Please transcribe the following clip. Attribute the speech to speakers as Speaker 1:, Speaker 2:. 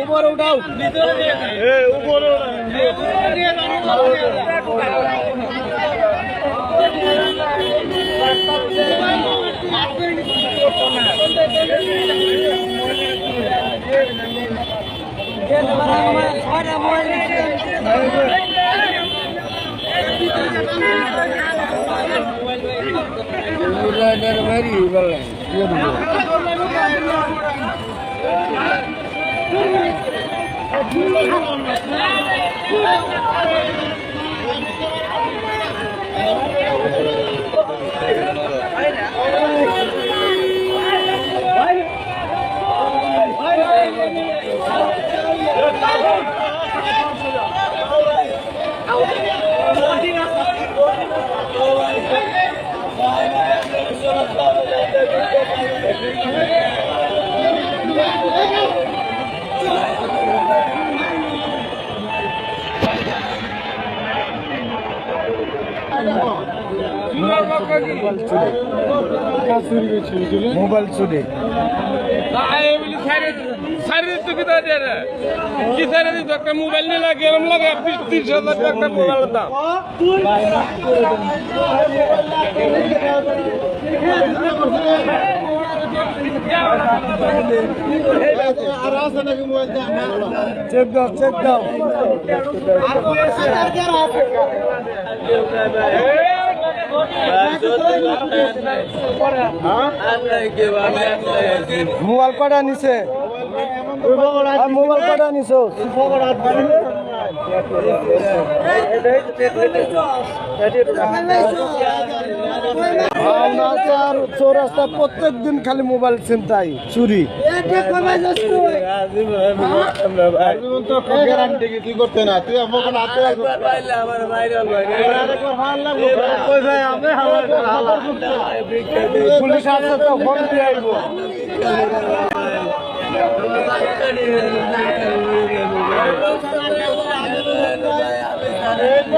Speaker 1: উপরে উঠাও mobile Thank you. চুরি
Speaker 2: একটা মোবাইল নিয়ে লাগে এরম লাগে বিশ ত্রিশ হাজার টাকা একটা মোবাইলের দাম
Speaker 3: আর আছে নাকি মোবাইল
Speaker 1: চেক দাও চেক দাও মোবাইল কটা নিছে? মোবাইল কটা নিছো? চৌরাস্তা প্রত্যেক দিন খালি মোবাইল ছিনতাই চুরি। পুলিশ ফোন দিয়ে
Speaker 3: Hey,